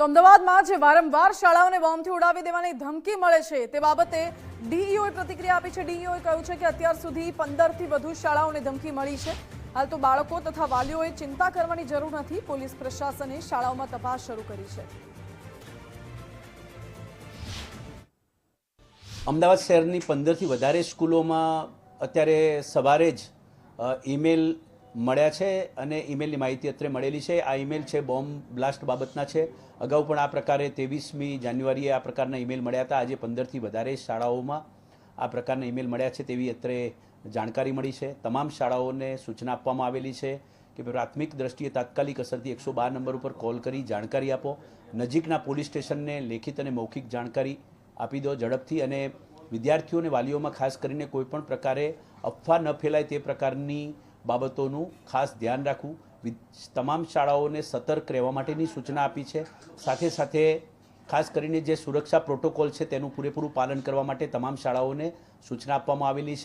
તો અમદાવાદમાં જે વારંવાર શાળાઓને બોમ્બથી ઉડાવી દેવાની ધમકી મળે છે, તે બાબતે ડીઈઓએ પ્રતિક્રિયા આપી છે. ડીઈઓએ કહ્યું છે કે અત્યાર સુધી પંદરથી વધુ શાળાઓને ધમકી મળી છે. હાલ તો બાળકો તથા વાલીઓએ ચિંતા કરવાની જરૂર નથી. પોલીસ પ્રશાસને શાળાઓમાં તપાસ શરૂ કરી છે. અમદાવાદ શહેરની પંદરથી વધારે સ્કૂલોમાં અત્યારે સવારે જ ઈમેલ મળ્યા છે અને ઈમેલની માહિતી અત્રે મળેલી છે. આ ઈમેલ છે બોમ્બ બ્લાસ્ટ બાબતના છે. અગાઉ પણ આ પ્રકારે ત્રેવીસમી જાન્યુઆરીએ આ પ્રકારના ઈમેલ મળ્યા હતા. આજે પંદરથી વધારે શાળાઓમાં આ પ્રકારના ઈમેલ મળ્યા છે તેવી અત્રે જાણકારી મળી છે. તમામ શાળાઓને સૂચના આપવામાં આવેલી છે કે પ્રાથમિક દ્રષ્ટિએ તાત્કાલિક અસરથી એકસો બાર નંબર ઉપર કોલ કરી જાણકારી આપો. નજીકના પોલીસ સ્ટેશનને લેખિત અને મૌખિક જાણકારી આપી દો ઝડપથી અને વિદ્યાર્થીઓને વાલીઓમાં ખાસ કરીને કોઈપણ પ્રકારે અફવા ન ફેલાય તે પ્રકારની બાબતોનું ખાસ ધ્યાન રાખવું. તમામ શાળાઓને સતર્ક રહેવા માટેની સૂચના આપી છે. સાથે સાથે ખાસ કરીને જે સુરક્ષા પ્રોટોકોલ છે તેનું પૂરેપૂરું પાલન કરવા માટે તમામ શાળાઓને સૂચના આપવામાં આવેલી છે.